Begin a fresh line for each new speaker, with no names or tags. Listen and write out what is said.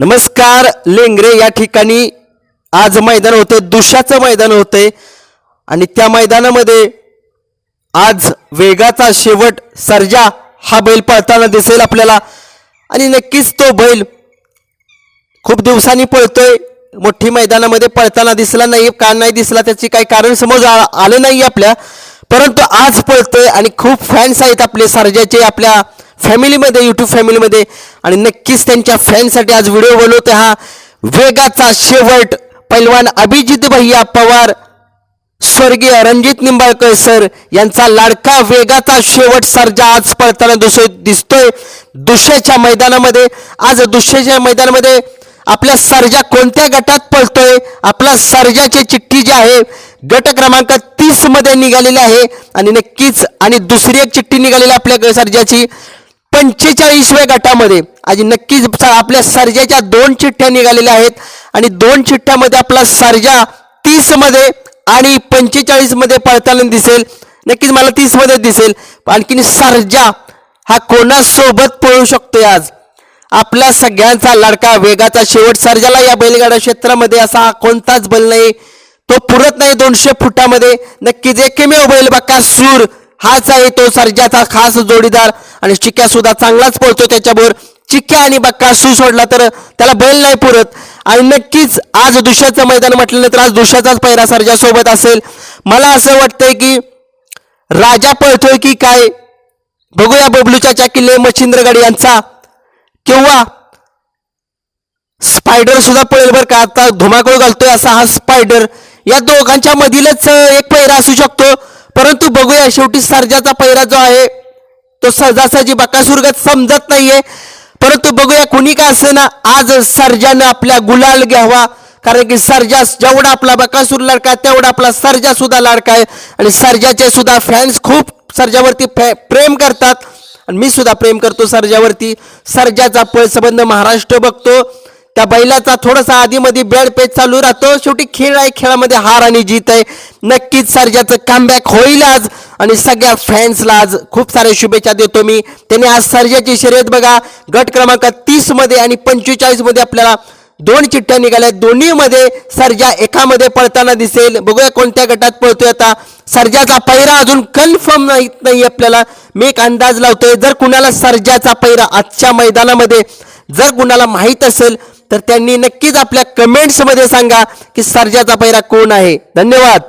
नमस्कार लेंगरे या ठिकाणी आज मैदान होते दुशाचं मैदान होते आणि त्या मैदानामध्ये आज वेगाचा शेवट सर्जा हा बैल पळताना दिसेल आपल्याला. आणि नक्कीच तो बैल खूप दिवसांनी पळतोय. मोठी मैदानामध्ये पळताना दिसला नाही का नाही दिसला त्याची काही कारण समोर आ- आलं नाही आपल्या. परंतु आज पळतोय आणि खूप फॅन्स आहेत आपले सर्जाचे आपल्या फॅमिलीमध्ये यूट्यूब फॅमिलीमध्ये आणि नक्कीच त्यांच्या फॅनसाठी आज व्हिडिओ बनवतोय हा वेगाचा शेवट. पैलवान अभिजित भैया पवार स्वर्गीय रणजित निंबाळकर सर यांचा लाडका वेगाचा शेवट सर्जा आज पळताना दुसरे दिसतोय. दुसऱ्याच्या मैदानामध्ये आज दुसऱ्याच्या मैदानामध्ये आपल्या सर्जा कोणत्या गटात पळतोय? आपला सर्जाची चिठ्ठी जी आहे गट क्रमांक तीसमध्ये निघालेली आहे आणि नक्कीच आणि दुसरी एक चिठ्ठी निघालेली आहे आपल्या सर्जाची. पंचेचाळीसव्या गटामध्ये आज नक्कीच आपल्या सर्जाच्या दोन चिठ्ठ्या निघालेल्या आहेत. आणि दोन चिठ्ठ्यामध्ये आपला सर्जा तीसमध्ये आणि पंचेचाळीसमध्ये पळताना दिसेल. नक्कीच मला तीसमध्ये दिसेल. आणखीन सर्जा हा कोणासोबत पळू शकतोय आज? आपला सगळ्यांचा लाडका वेगाचा शेवट सर्जाला या बैलगाडा क्षेत्रामध्ये असा कोणताच बैल नाही. तो पुरत नाही दोनशे फुटामध्ये. नक्कीच एकमेव बैल बक्का सूर हाच आहे तो सर्जाचा खास जोडीदार आणि चिक्या सुद्धा चांगलाच पळतो त्याच्याबरोबर. चिक्क्या आणि बक्का सू सोडला तर त्याला बैल नाही पुरत. आणि नक्कीच आज दुष्याचं मैदान म्हटल्यानंतर आज दुष्याचाच पैरा सर्जा सोबत असेल. मला असं वाटतंय की राजा पळतोय की काय? बघूया बबलूच्या किल्ले मच्छिंद्रगड यांचा. किंवा स्पायडर सुद्धा पळेल बरं का? आता धुमाकूळ घालतोय असा हा स्पायडर. या दोघांच्या मधीलच एक पैरा असू शकतो. परंतु बघूया शेवटी सर्जाचा पैरा जो आहे तो सहजासहजी बकासुरगत समजत नाहीये. परंतु बघूया कुणी का असे ना आज सर्जानं आपल्या गुलाल घ्यावा. कारण की सर्जा जेवढा आपला बकासूर लडका आहे, तेवढा आपला सर्जा सुद्धा लाडका आहे. आणि सर्जाचे सुद्धा फॅन्स खूप सर्जावरती फॅ- प्रेम करतात. आणि मी सुद्धा प्रेम करतो सर्जावरती. सर्जाचा पळ संबंध महाराष्ट्र बघतो. त्या बैलाचा थोडासा आधीमध्ये बॅड पेच चालू राहतो. शेवटी खेळ आहे खेळामध्ये हार आणि जीत आहे. नक्कीच सर्जाचं कमबॅक होईल आज आणि सगळ्या फॅन्सला आज खूप साऱ्या शुभेच्छा देतो मी. त्यांनी आज सर्जाची शर्यत बघा. गट क्रमांक तीसमध्ये आणि पंचेचाळीसमध्ये आपल्याला दोन चिठ्ठ्या निघाल्या. दोन्हीमध्ये सर्जा एकामध्ये पळताना दिसेल. बघूया कोणत्या गटात पळतोय आता. सर्जाचा पैरा अजून कन्फर्म नाही आपल्याला. मी एक अंदाज लावतोय. जर कुणाला सर्जाचा पैरा आजच्या मैदानामध्ये जर कुणाला माहीत असेल तर त्यांनी नक्कीच आपल्या कमेंट्समध्ये सांगा की सर्जाचा पैरा कोण आहे. धन्यवाद.